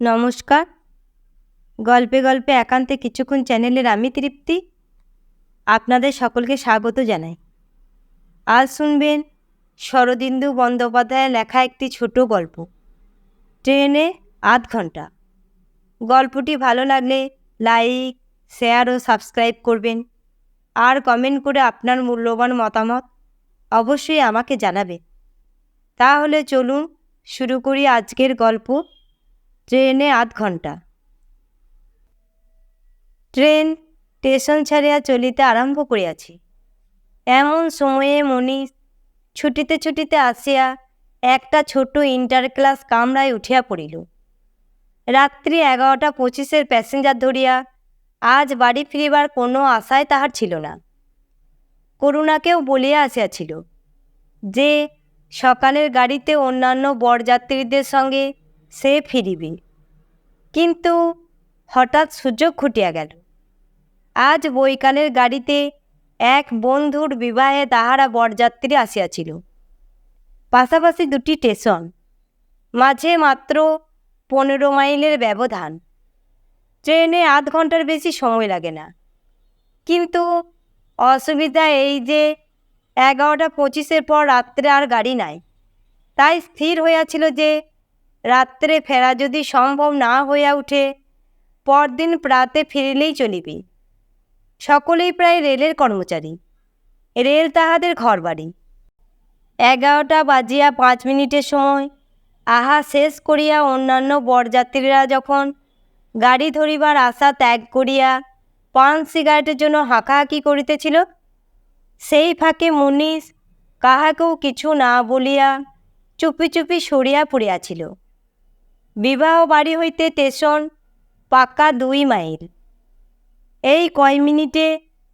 নমস্কার। গল্পে গল্পে একান্তে কিছুক্ষণ চ্যানেলের আমি তৃপ্তি। আপনাদের সকলকে স্বাগত জানাই। আজ শুনবেন শরদিন্দু বন্দ্যোপাধ্যায়ের লেখা একটি ছোট গল্প। ট্রেনে আধ ঘণ্টা গল্পটি ভালো লাগলে লাইক, শেয়ার ও সাবস্ক্রাইব করবেন। আর কমেন্ট করে আপনার মূল্যবান মতামত অবশ্যই আমাকে জানাবে তাহলে চলুন শুরু করি আজকের গল্প। ট্রেনে আধ ঘণ্টা। ট্রেন স্টেশন ছাড়িয়া চলিতে আরম্ভ করিয়াছি। এমন সময়ে মনীষ ছুটিতে ছুটিতে আসিয়া একটা ছোট ইন্টার ক্লাস কামরায় উঠিয়া পড়িল। রাত্রি এগারোটা পঁচিশের প্যাসেঞ্জার ধরিয়া আজ বাড়ি ফিরিবার কোনো আশায় তাহার ছিল না। করুণাকেও বলিয়া আসিয়াছিল যে সকালের গাড়িতে অন্যান্য বরযাত্রীদের সঙ্গে সে ফিরিবে। কিন্তু হঠাৎ সুযোগ খুটিয়া গেল। আজ বৈকালের গাড়িতে এক বন্ধুর বিবাহে তাহারা বরযাত্রী আসিয়াছিল। পাশাপাশি দুটি স্টেশন, মাঝে মাত্র পনেরো মাইলের ব্যবধান। ট্রেনে আধ ঘণ্টার বেশি সময় লাগে না। কিন্তু অসুবিধা এই যে এগারোটা পঁচিশের পর রাত্রে আর গাড়ি নাই। তাই স্থির হইয়াছিল যে রাত্রে ফেরা যদি সম্ভব না হইয়া উঠে, পরদিন প্রাতে ফিরিলেই চলিবে। সকলেই প্রায় রেলের কর্মচারী। রেল তাহাদের ঘরবাড়ি। এগারোটা বাজিয়া পাঁচ মিনিটের সময়, আহা শেষ করিয়া অন্যান্য বরযাত্রীরা যখন গাড়ি ধরিবার আশা ত্যাগ করিয়া পান সিগারেটের জন্য হাঁকাহাঁকি করিতেছিল, সেই ফাঁকে মুনিশ কাহাকেও কিছু না বলিয়া চুপি চুপি সরিয়া পড়িয়াছিল। বিবাহ বাড়ি হইতে স্টেশন পাক্কা দুই মাইল। এই কয় মিনিটে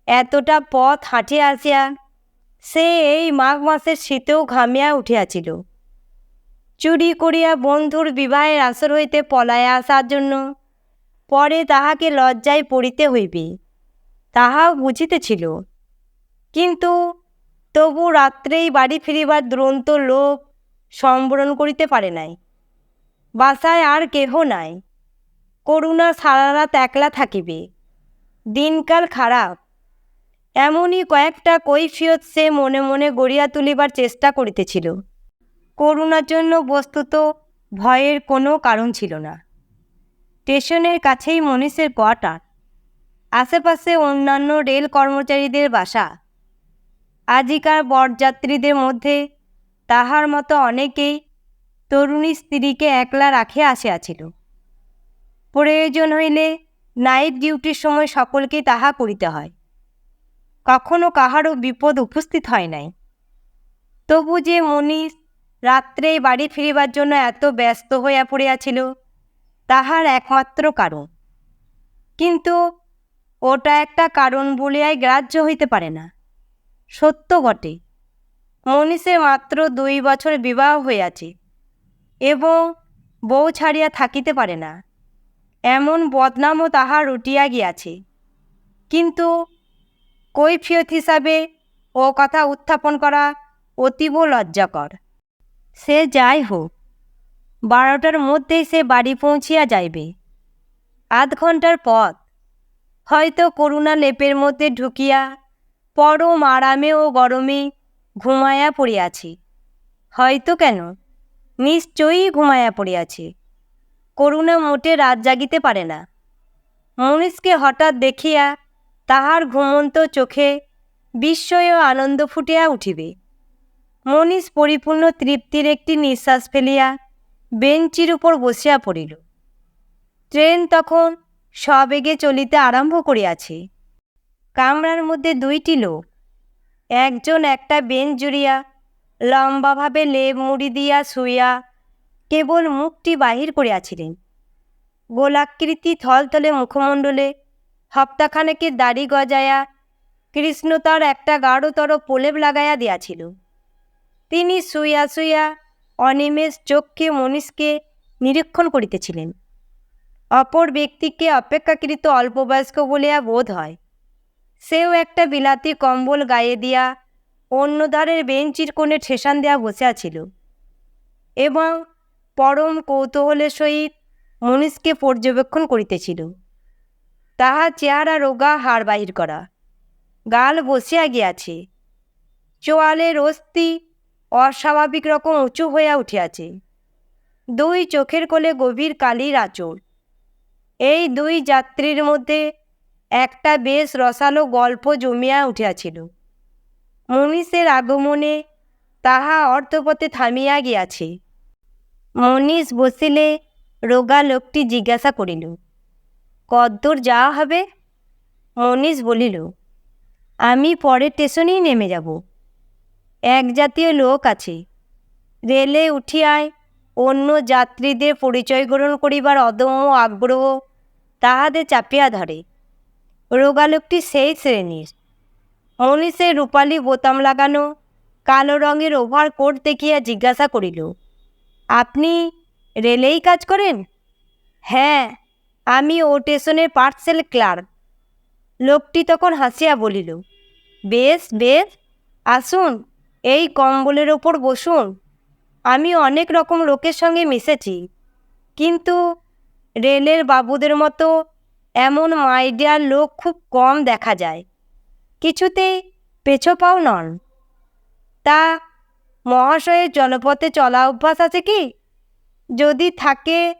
এতটা পথ হাঁটিয়া আসিয়া সে এই মাঘ মাসের শীতেও ঘামিয়া উঠিয়াছিল। চুরি করিয়া বন্ধুর বিবাহের আসর হইতে পলাইয়া আসার জন্য পরে তাহাকে লজ্জায় পড়িতে হইবে, তাহাও বুঝিতেছিল। কিন্তু তবু রাত্রেই বাড়ি ফিরিবার দুরন্ত লোভ সম্বরণ করিতে পারে নাই। বাসায় আর কেহ নাই। করুণা সারা রাত একলা থাকিবে। দিনকাল খারাপ। এমনই কয়েকটা কৈফিয়ত সে মনে মনে গড়িয়া তুলিবার চেষ্টা করিতেছিল। করুণার জন্য বস্তুত ভয়ের কোনো কারণ ছিল না। স্টেশনের কাছেই মনীষের কোয়ার্টার। আশেপাশে অন্যান্য রেল কর্মচারীদের বাসা। আজিকার বরযাত্রীদের মধ্যে তাহার মতো অনেকেই তরুণী স্ত্রীকে একলা রাখিয়া আসিয়াছিল প্রয়োজন হইলে নাইট ডিউটির সময় সকলকেই তাহা করিতে হয়। কখনো কাহারও বিপদ উপস্থিত হয় নাই। তবু যে মনীষ রাত্রে বাড়ি ফিরিবার জন্য এত ব্যস্ত হইয়া পড়িয়াছিল, তাহার একমাত্র কারণ। কিন্তু ওটা একটা কারণ বলিয়াই গ্রাহ্য হইতে পারে না। সত্য বটে মনীষের মাত্র দুই বছর বিবাহ হইয়াছে। এবং বউ ছাড়িয়া থাকিতে পারে না। এমন বদনামও তাহার উঠিয়া গিয়াছে। কিন্তু কৈফিয়ত হিসাবে ও কথা উত্থাপন করা অতীব লজ্জাকর। সে যাই হোক, বারোটার মধ্যেই সে বাড়ি পৌঁছিয়া যাইবে। আধ ঘণ্টার পথ। হয়তো করুণা লেপের মধ্যে ঢুকিয়া পরম আরামে ও গরমে ঘুমায়া পড়িয়াছি। হয়তো কেন? নিশ্চয়ই ঘুমায়া পড়িয়াছে। করুণা মোটে রাত জাগিতে পারে না। মনীষকে হঠাৎ দেখিয়া তাহার ঘুমন্ত চোখে বিস্ময় ও আনন্দ ফুটিয়া উঠিবে। মনীষ পরিপূর্ণ তৃপ্তির একটি নিঃশ্বাস ফেলিয়া বেঞ্চির উপর বসিয়া পড়িল। ট্রেন তখন সবেগে চলিতে আরম্ভ করিয়াছে। কামরার মধ্যে দুইটি লোক, একজন একটা বেঞ্চ জুড়িয়া লম্বাভাবে লেপ মুড়ি দিয়া শুইয়া কেবল মুখটি বাহির করিয়াছিলেন। গোলাকৃতি থলতলে মুখমণ্ডলে হপ্তাখানেকের দাড়ি গজায়া কৃষ্ণ তার একটা গাঢ়তর প্রলেপ লাগাইয়া দিয়াছিল। তিনি শুইয়া শুইয়া অনিমেষ চোখকে মনীষকে নিরীক্ষণ করিতেছিলেন। অপর ব্যক্তিকে অপেক্ষাকৃত অল্পবয়স্ক বলিয়া বোধ হয়। সেও একটা বিলাতি কম্বল গায়ে দিয়া অন্য ধারের বেঞ্চির কোণে ঠেসান দেয়া বসিয়াছিল এবং পরম কৌতূহলের সহিত মনীষকে পর্যবেক্ষণ করিতেছিল। তাহার চেহারা রোগা হাড় বাহির করা। গাল বসিয়া গিয়াছে। চোয়ালের অস্থি অস্বাভাবিক রকম উঁচু হইয়া উঠিয়াছে। দুই চোখের কোলে গভীর কালির আঁচড় এই দুই যাত্রীর মধ্যে একটা বেশ রসালো গল্প জমিয়া উঠিয়াছিল। মনীষের আগমনে তাহা অর্থপথে থামিয়া গিয়াছে। মনীষ বসিলে রোগা লোকটি জিজ্ঞাসা করিল, কদ্দূর যাওয়া হবে? মনীষ বলিল, আমি পরের স্টেশনেই নেমে যাব। এক জাতীয় লোক আছে। রেলে উঠিয়ায় অন্য যাত্রীদের পরিচয় গ্রহণ করিবার অদম্য আগ্রহ তাহাদের চাপিয়া ধরে। রোগালোকটি সেই শ্রেণির। মনীষের রূপালি বোতাম লাগানো, কালো রঙের ওভারকোট দেখিয়া জিজ্ঞাসা করিল, আপনি রেলেই কাজ করেন? হ্যাঁ আমি ও স্টেশনের পার্সেল ক্লার্ক। লোকটি তখন হাসিয়া বলিল, বেশ বেশ, আসুন, এই কম্বলের ওপর বসুন। আমি অনেক রকম লোকের সঙ্গে মিশেছি, কিন্তু রেলের বাবুদের মতো এমন মাইডিয়ার লোক খুব কম দেখা যায়। কিছুতেই পেছোপাও নন। তা মহাশয়ের জলপথে চলা অভ্যাস আছে কি? যদি থাকে,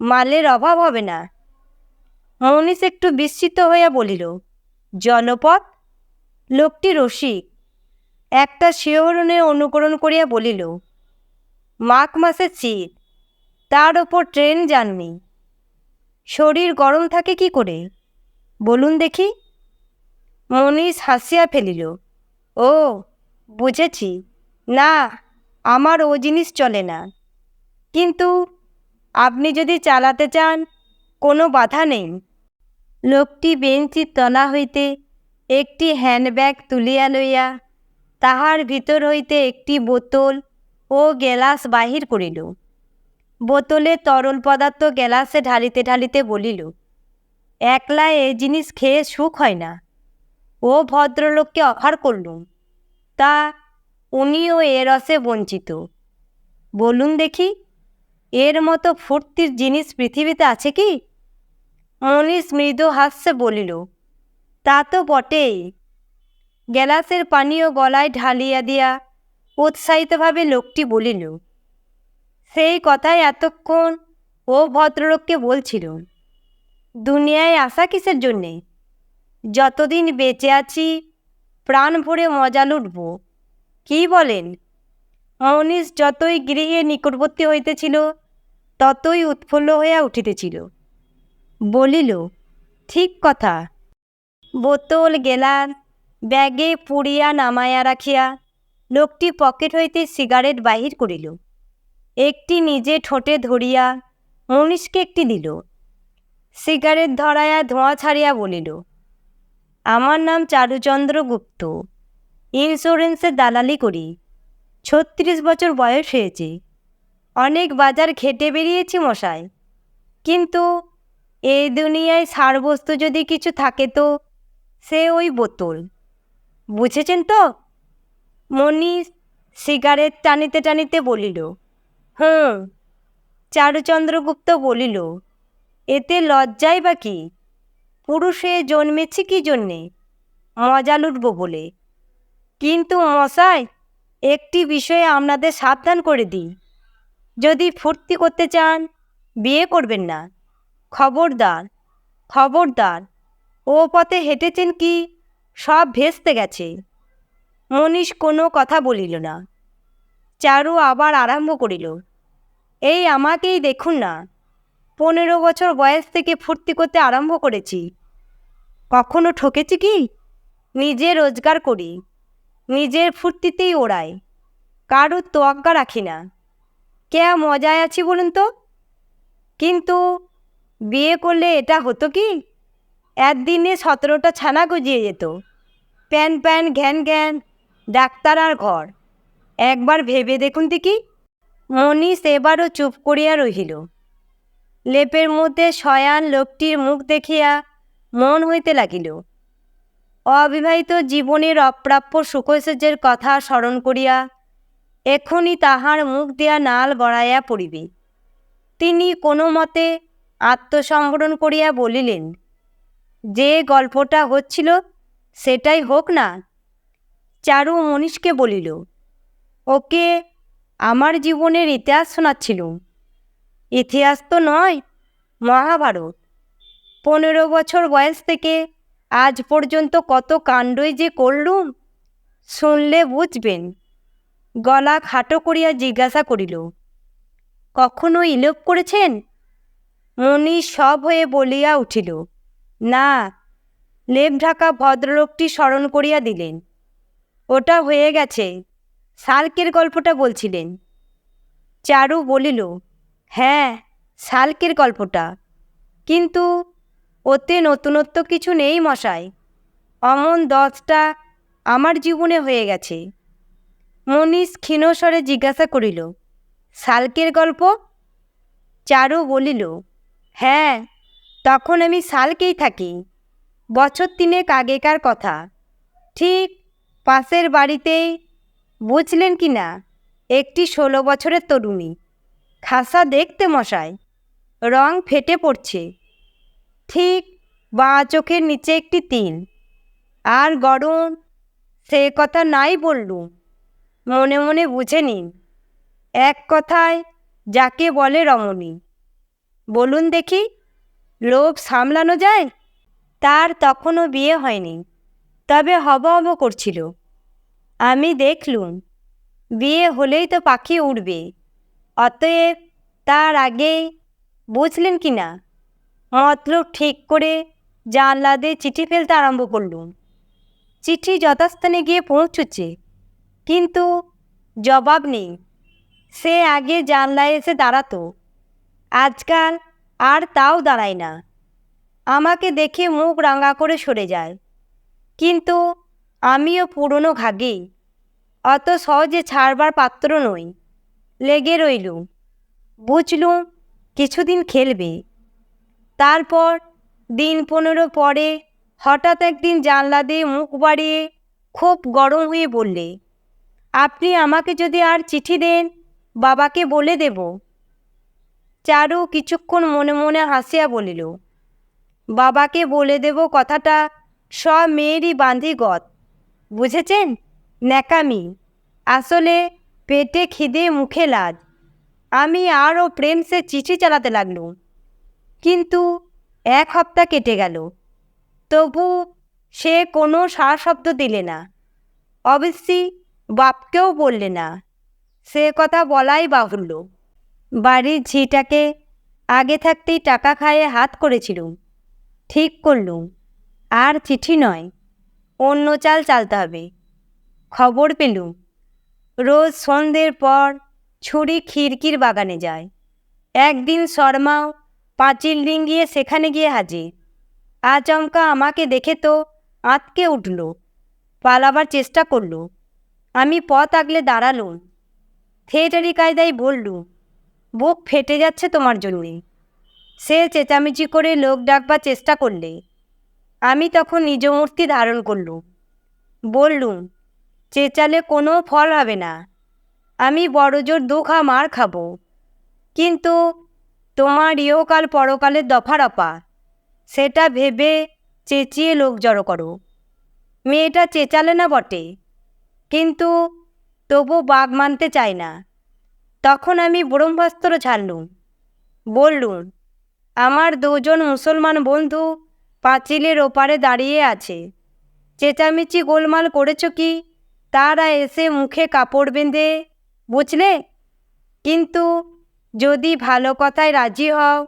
মালের অভাব হবে না। মনীষ একটু বিস্মিত হইয়া বলিল জলপথ লোকটি রসিক। একটা শিহরণের অনুকরণ করিয়া বলিল, মাঘ মাসের শীত, তার ওপর ট্রেন যাননি। শরীর গরম থাকে কি করে? বলুন দেখি। মনীষ হাসিয়া ফেলিল, ও, বুঝেছি। না, আমার ও জিনিস চলে না। কিন্তু আপনি যদি চালাতে চান, কোনো বাধা নেই লোকটি বেঞ্চির তলা হইতে একটি হ্যান্ডব্যাগ তুলিয়া লইয়া তাহার ভিতর হইতে একটি বোতল ও গেলাস বাহির করিল। বোতলে তরল পদার্থ গেলাসে ঢালিতে ঢালিতে বলিল, একলা এ জিনিস খেয়ে সুখ হয় না। ও ভদ্রলোককে অফার করলুম। তা উনিও এ রসে বঞ্চিত। বলুন দেখি, এর মতো ফুর্তির জিনিস পৃথিবীতে আছে কি? মনীষ মৃদু হাস্যে বলিল, তা তো বটেই। গ্যালাসের পানীয় গলায় ঢালিয়া দিয়া উৎসাহিতভাবে লোকটি বলিল, সেই কথাই এতক্ষণ ও ভদ্রলোককে বলছিল। দুনিয়ায় আসা কিসের জন্যে? যতদিন বেঁচে আছি, প্রাণ ভরে মজা লুটব। কী বলেন? মনীষ যতই গৃহে নিকটবর্তী হইতেছিল, ততই উৎফুল্ল হইয়া উঠিতেছিল। বলিল, ঠিক কথা। বোতল গেলার ব্যাগে পুড়িয়া নামাইয়া রাখিয়া লোকটি পকেট হইতে সিগারেট বাহির করিল। একটি নিজে ঠোঁটে ধরিয়া মনীষকে একটি দিল। সিগারেট ধরাইয়া ধোঁয়া ছাড়িয়া বলিল আমার নাম চারুচন্দ্র গুপ্ত। ইন্স্যুরেন্সের দালালি করি। ছত্রিশ বছর বয়স হয়েছে। অনেক বাজার ঘেটে বেরিয়েছি মশাই। কিন্তু এই দুনিয়ায় সারবস্তু যদি কিছু থাকে তো সে ওই বোতল। বুঝেছেন তো? মনীষ সিগারেট টানিতে টানিতে বলিল, হুম। চারুচন্দ্রগুপ্ত বলিল, এতে লজ্জাই বা কি? পুরুষে জন্মেছি কি জন্যে? মজা লুটব বলে। কিন্তু মশাই, একটি বিষয়ে আপনাদের সাবধান করে দিই। যদি ফুর্তি করতে চান, বিয়ে করবেন না। খবরদার খবরদার, ও পথে হেঁটেছেন কি? সব ভেস্তে গেছে। মনীষ কোনো কথা বলিল না। চারু আবার আরম্ভ করিল, এই আমাকেই দেখুন না। পনেরো বছর বয়স থেকে ফুর্তি করতে আরম্ভ করেছি। কখনো ঠকেছি কি? নিজে রোজগার করি। নিজের ফুর্তিতেই ওড়াই। কারোর তোয়াক্কা রাখি না। কে মজায় আছি বলুন তো? কিন্তু বিয়ে করলে এটা হতো কি? একদিনে সতেরোটা ছানা গজিয়ে যেত। প্যান প্যান, ঘ্যান ঘ্যান, ডাক্তার আর ঘর। একবার ভেবে দেখুন দেখি। মনীষ এবারও চুপ করিয়া রহিল। লেপের মধ্যে শয়ান লোকটির মুখ দেখিয়া মন হইতে লাগিল। অবিবাহিত জীবনের অপ্রাপ্য সুখৈশ্বর্যের কথা স্মরণ করিয়া এখনই তাহার মুখ দিয়া নাল গড়াইয়া পড়িবে। তিনি কোনো মতে আত্মসম্বরণ করিয়া বলিলেন, যে গল্পটা হচ্ছিল সেটাই হোক না চারু মনীষকে বলিল, ওকে আমার জীবনের ইতিহাস শোনাচ্ছিল। ইতিহাস তো নয়, মহাভারত। পনেরো বছর বয়স থেকে আজ পর্যন্ত কত কাণ্ডই যে করলুম, শুনলে বুঝবেন। গলা খাটো করিয়া জিজ্ঞাসা করিল, কখনো ইলোপ করেছেন? মনি সব হয়ে বলিয়া উঠিল, না। লেপ ঢাকা ভদ্রলোকটি স্মরণ করিয়া দিলেন, ওটা হয়ে গেছে। শালকের গল্পটা বলছিলেন। চারু বলিল হ্যাঁ শালকের গল্পটা। কিন্তু ওতে নতুনত্ব কিছু নেই মশাই। অমন দশটা আমার জীবনে হয়ে গেছে। মনীষ ক্ষীণস্বরে জিজ্ঞাসা করিল, শালকের গল্প? চারু বলিল হ্যাঁ তখন আমি শালকেই থাকি। বছর তিনেক আগেকার কথা। ঠিক পাশের বাড়িতেই বুঝলেন কি না একটি ষোলো বছরের তরুণী। খাসা দেখতে মশাই। রং ফেটে পড়ছে। ঠিক বাঁ চোখের নিচে একটি তিল। আর গরম, সে কথা নাই বললুম। মনে মনে বুঝে নিন। এক কথায় যাকে বলে রমণী। বলুন দেখি, লোভ সামলানো যায়? তার তখনও বিয়ে হয়নি। তবে হব হব করছিল। আমি দেখলুম, বিয়ে হলেই তো পাখি উড়বে। অতএব তার আগেই বুঝলেন কি না? মতলব ঠিক করে জানলা দিয়ে চিঠি ফেলতে আরম্ভ করলুম। চিঠি যথাস্থানে গিয়ে পৌঁছুচ্ছে, কিন্তু জবাব নেই। সে আগে জানলায় এসে দাঁড়াতো। আজকাল আর তাও দাঁড়ায় না। আমাকে দেখে মুখ রাঙা করে সরে যায়। কিন্তু আমিও পুরনো ঘাগেই অত সহজে ছাড়বার পাত্র নই। লেগে রইলুম। বুঝলুম কিছুদিন খেলবে। তারপর দিন পনেরো পরে হঠাৎ একদিন জানলা দিয়ে মুখ বাড়িয়ে খুব গরম হয়ে বললে, আপনি আমাকে যদি আর চিঠি দেন, বাবাকে বলে দেব। চারু কিছুক্ষণ মনে মনে হাসিয়া বলিল, বাবাকে বলে দেব কথাটা সব মেয়েরই বাঁধিগত বুঝেছেন? ন্যাকামি। আসলে পেটে খিদে, মুখে লাজ। আমি আরও প্রেমসে চিঠি চালাতে লাগলুম। কিন্তু এক হপ্তাহ কেটে গেল। তবু সে কোনো শব্দ দিলে না। অবশ্যই বাপকেও বললে না। সে কথা বলাই বাহুল্য। বাড়ির ঝিটাকে আগে থাকতেই টাকা খাইয়ে হাত করেছিলুম। ঠিক করলুম। আর চিঠি নয়। অন্য চাল চালতে হবে। খবর পেলুম। রোজ সন্ধ্যের পর ছুরি খিড়কির বাগানে যায়। একদিন শর্মাও পাঁচিল ডিঙ্গিয়ে সেখানে গিয়ে হাজির। আচমকা আমাকে দেখে তো আঁতকে উঠল, পালাবার চেষ্টা করল। আমি পথ আগলে দাঁড়ালুম। থিয়েটারি কায়দায় বললুম বুক ফেটে যাচ্ছে তোমার জন্যে সে চেঁচামেচি করে লোক ডাকবার চেষ্টা করলে। আমি তখন নিজ মূর্তি ধারণ করলুম। বললুম চেঁচালে কোনো ফল হবে না। আমি বড়জোর দুখা মার খাব। কিন্তু তোমার ইহকাল পরকালের দফারপা সেটা ভেবে চেঁচিয়ে লোক জড়ো করো। মেয়েটা চেঁচালে না বটে, কিন্তু তবু বাঘ মানতে চায় না। তখন আমি ব্রহ্মাস্ত্র ছাড়লুম। বললুম, আমার দুজন মুসলমান বন্ধু পাঁচিলের ওপারে দাঁড়িয়ে আছে। চেঁচামেচি গোলমাল করেছ কি? তারা এসে মুখে কাপড় বেঁধে, বুঝলে? কিন্তু যদি ভালো কথায় রাজি হও,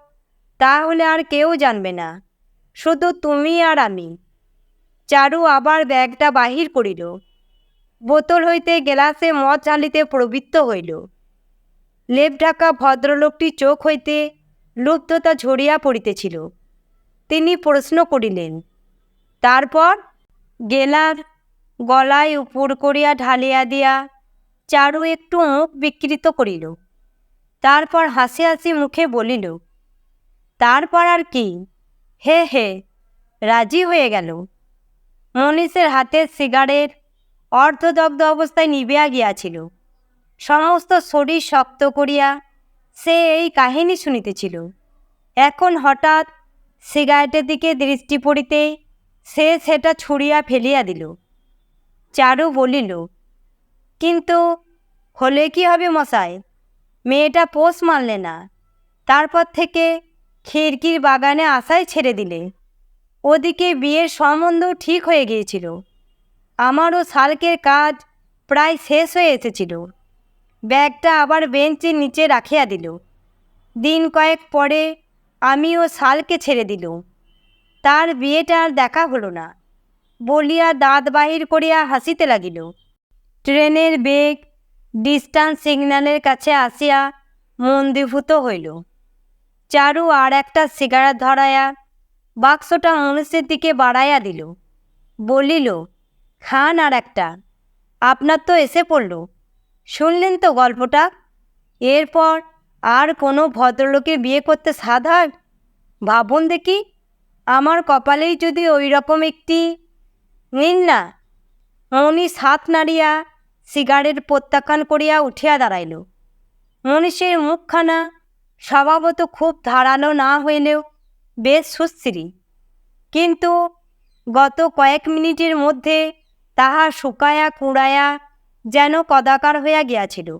তাহলে আর কেউ জানবে না। শুধু তুমি আর আমি। চারু আবার ব্যাগটা বাহির করিল। বোতল হইতে গেলাসে মদ ঢালিতে প্রবৃত্ত হইল। লেপ ঢাকা ভদ্রলোকটি চোখ হইতে লুব্ধতা ঝরিয়া পড়িতেছিল। তিনি প্রশ্ন করিলেন, তারপর? গেলার গলায় উপর করিয়া ঢালিয়া দিয়া চারু একটু মুখ বিকৃত করিল। তারপর হাসি হাসি মুখে বলিল, তারপর আর কি? হে হে, রাজি হয়ে গেল। মনীষের হাতের সিগারেট অর্ধদগ্ধ অবস্থায় নিবিয়া গিয়াছিল। সমস্ত শরীর শক্ত করিয়া সে এই কাহিনী শুনিতেছিল। এখন হঠাৎ সিগারেটের দিকে দৃষ্টি পড়িতেই সে সেটা ছুঁড়িয়া ফেলিয়া দিল। চারু বলিল, কিন্তু হলে কি হবে মশাই? মেয়েটা পোষ মানলে না। তারপর থেকে খিড়কির বাগানে আশাই ছেড়ে দিলে। ওদিকে বিয়ের সম্বন্ধ ঠিক হয়ে গিয়েছিল। আমারও শালকের কাজ প্রায় শেষ হয়ে এসেছিল। ব্যাগটা আবার বেঞ্চের নিচে রাখিয়া দিল। দিন কয়েক পরে আমিও শালকে ছেড়ে দিল। তার বিয়েটা আর দেখা হলো না। বলিয়া দাঁত বাহির করিয়া হাসিতে লাগিল। ট্রেনের বেগ ডিস্টান্স সিগন্যালের কাছে আসিয়া মন্দীভূত হইল। চারু আর একটা সিগারেট ধরাইয়া বাক্সটা মনুষ্যের দিকে বাড়াইয়া দিল। বলিল, খান আর একটা। আপনার তো এসে পড়ল। শুনলেন তো গল্পটা? এরপর আর কোনো ভদ্রলোকে বিয়ে করতে সাধ হয়? ভাবুন দেখি, আমার কপালেই যদি ওই রকম একটি নিন না। মনীষ হাত নাড়িয়া সিগারেট প্রত্যাখ্যান করিয়া উঠিয়া দাঁড়াইল। মনীষের মুখখানা স্বভাবত খুব ধারালো না হইলেও বেশ সুস্থিরী। কিন্তু গত কয়েক মিনিটের মধ্যে তাহা শুকায়া কুড়ায়া যেন কদাকার হইয়া গিয়াছিল।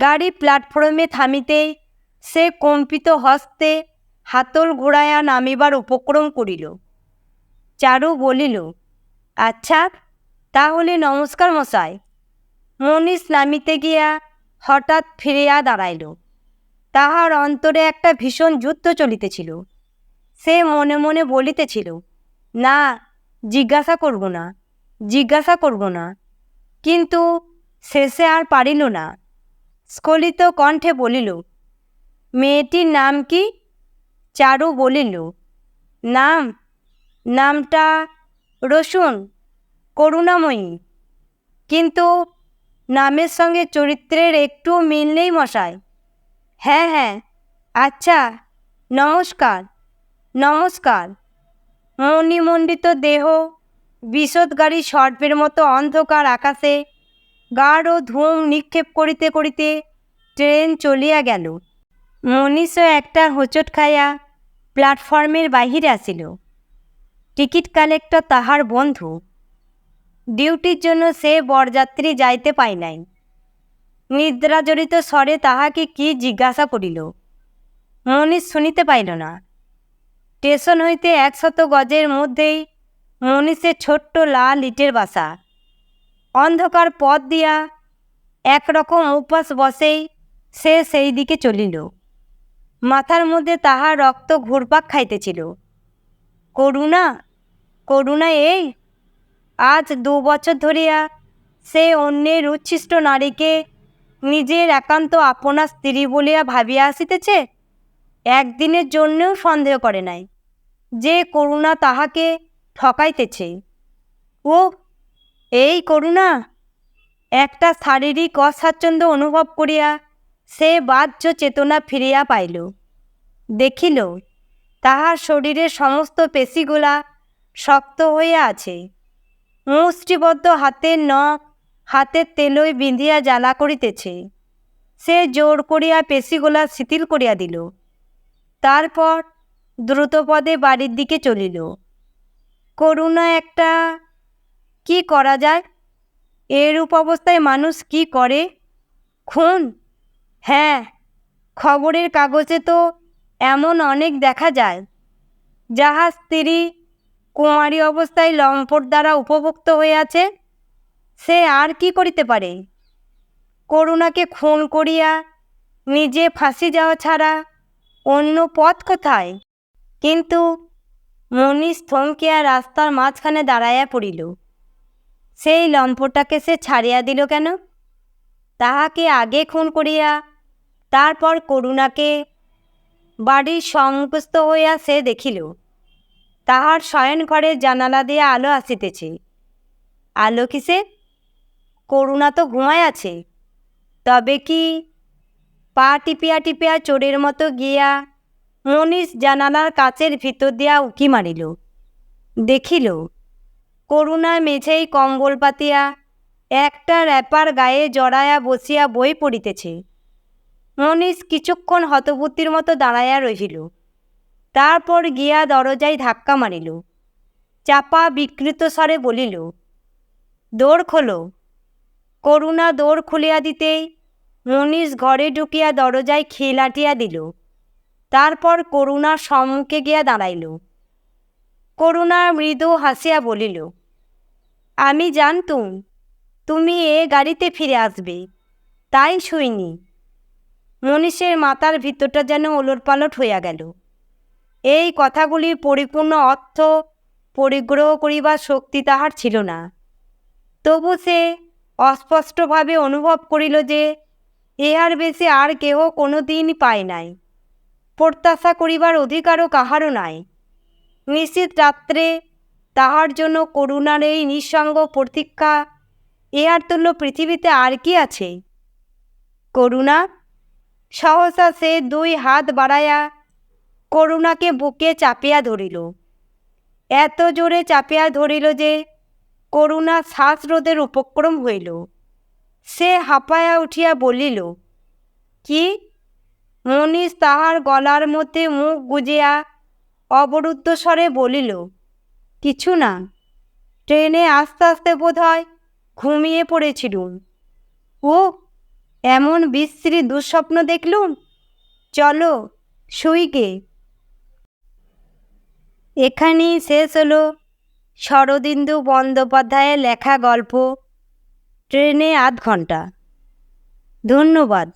গাড়ি প্ল্যাটফর্মে থামিতেই সে কম্পিত হস্তে হাতল ঘোরাইয়া নামিবার উপক্রম করিল। চারু বলিল আচ্ছা তাহলে নমস্কার মশাই। মনীষ নামিতে গিয়া হঠাৎ ফিরিয়া দাঁড়াইল। তাহার অন্তরে একটা ভীষণ যুদ্ধ চলিতেছিল। সে মনে মনে বলিতেছিল, না, জিজ্ঞাসা করব না, জিজ্ঞাসা করব না। কিন্তু শেষে আর পারিল না। স্খলিত কণ্ঠে বলিল, মেয়েটির নাম কি? চারু বলিল, নাম, নামটা রসুন, করুণাময়ী। কিন্তু নামের সঙ্গে চরিত্রের একটু মিল নেই মশাই। হ্যাঁ হ্যাঁ আচ্ছা নমস্কার নমস্কার। মণিমণ্ডিত দেহ বিষদগাড়ি সর্পের মতো অন্ধকার আকাশে গাঢ় ধুম নিক্ষেপ করিতে করিতে ট্রেন চলিয়া গেল। মনীষও একটা হোঁচট খাইয়া প্ল্যাটফর্মের বাহিরে আসিল। টিকিট কালেক্টর তাহার বন্ধু। ডিউটির জন্য সে বরযাত্রী যাইতে পায় নাই। নিদ্রাজড়িত স্বরে তাহাকে কি জিজ্ঞাসা করিল। মনীষ শুনিতে পাইল না। স্টেশন হইতে একশত গজের মধ্যেই মনীষের ছোট্ট লাল ইটের বাসা। অন্ধকার পথ দিয়া একরকম উপাস বসেই সে সেই দিকে চলিল। মাথার মধ্যে তাহার রক্ত ঘুরপাক খাইতেছিল। করুণা করুণা এই। আজ দু বছর ধরিয়া সে অন্যের উচ্ছিষ্ট নারীকে নিজের একান্ত আপনা স্ত্রী বলিয়া ভাবিয়া আসিতেছে, একদিনের জন্যও সন্দেহ করে নাই, যে করুণা তাহাকে ঠকাইতেছে। ও এই করুণা! একটা শারীরিক অস্বাচ্ছন্দ্য অনুভব করিয়া সে বাহ্য চেতনা ফিরিয়া পাইল। দেখিল, তাহার শরীরের সমস্ত পেশিগুলা শক্ত হইয়া আছে। মুষ্টিবদ্ধ হাতের নখ হাতের তেলই বিঁধিয়া জ্বালা করিতেছে। সে জোর করিয়া পেশিগুলা শিথিল করিয়া দিল। তারপর দ্রুতপদে বাড়ির দিকে চলিল। করুণা একটা, কি করা যায়? এরূপ অবস্থায় মানুষ কি করে? খুন? হ্যাঁ খবরের কাগজে তো এমন অনেক দেখা যায়। যাহা স্ত্রী কুমারী অবস্থায় লম্পট দ্বারা উপভুক্ত হয়ে আছে সে আর কি করিতে পারে? করুণাকে খুন করিয়া নিজে ফাঁসি যাওয়া ছাড়া অন্য পথ কোথায়? কিন্তু মনীষ থমকিয়া রাস্তার মাঝখানে দাঁড়াইয়া পড়িল। সেই লম্পটাকে সে ছাড়িয়া দিল কেন? তাহাকে আগে খুন করিয়া তারপর করুণাকে বাড়ির সম্মুখস্থ হইয়া সে দেখিল। তাহার শয়ন ঘরে জানালা দিয়ে আলো আসিতেছে। আলো কিসে? করুণা তো ঘুমায় আছে। তবে কি পা টিপিয়া টিপিয়া চোরের মতো গিয়া মনীষ জানালার কাচের ভিতর দিয়া উকি মারিল। দেখিল, করুণা মেঝেই কম্বল পাতিয়া একটা র্যাপার গায়ে জড়ায়া বসিয়া বই পড়িতেছে। মনীষ কিছুক্ষণ হতবুদ্ধির মতো দাঁড়াইয়া রহিল। তারপর গিয়া দরজায় ধাক্কা মারিল। চাপা বিকৃত স্বরে বলিল দৌড় খোলো। করুণা দৌড় খুলিয়া দিতেই মনীষ ঘরে ঢুকিয়া দরজায় খিলাটিয়া দিল। তারপর করুণা সম্মুখে গিয়া দাঁড়াইল। করুণা মৃদু হাসিয়া বলিল, আমি জানতুম, তুমি এ গাড়িতে ফিরে আসবে। তাই শুইনি। মনীষের মাথার ভিতরটা যেন ওলট পালট হইয়া গেল। এই কথাগুলির পরিপূর্ণ অর্থ পরিগ্রহ করিবার শক্তি তাহার ছিল না। তবু সে অস্পষ্টভাবে অনুভব করিল যে, ইহার বেশি আর কেহ কোনো দিন পায় নাই। প্রত্যাশা করিবার অধিকারও কাহারও নাই। নিশ্চিত রাত্রে তাহার জন্য করুণার এই নিঃসঙ্গ প্রতীক্ষা, ইহার তুল্য পৃথিবীতে আর কি আছে? করুণা? সহসা সে দুই হাত বাড়াইয়া করুণাকে বুকে চাপিয়া ধরিল। এত জোরে চাপিয়া ধরিল যে করুণা শ্বাসরোধের উপক্রম হইল। সে হাঁপায়া উঠিয়া বলিল, কি? মনীষ তাহার গলার মধ্যে মুখ গুজিয়া অবরুদ্ধ স্বরে বলিল, কিছু না, ট্রেনে আস্তে আস্তে বোধ হয় ঘুমিয়ে পড়েছিলুম। ও এমন বিশ্রী দুঃস্বপ্ন দেখলুম। চলো শুইগে এখানেই শেষ হলো শরদিন্দু বন্দ্যোপাধ্যায়ের লেখা গল্প। ট্রেনে আধ ঘণ্টা ধন্যবাদ।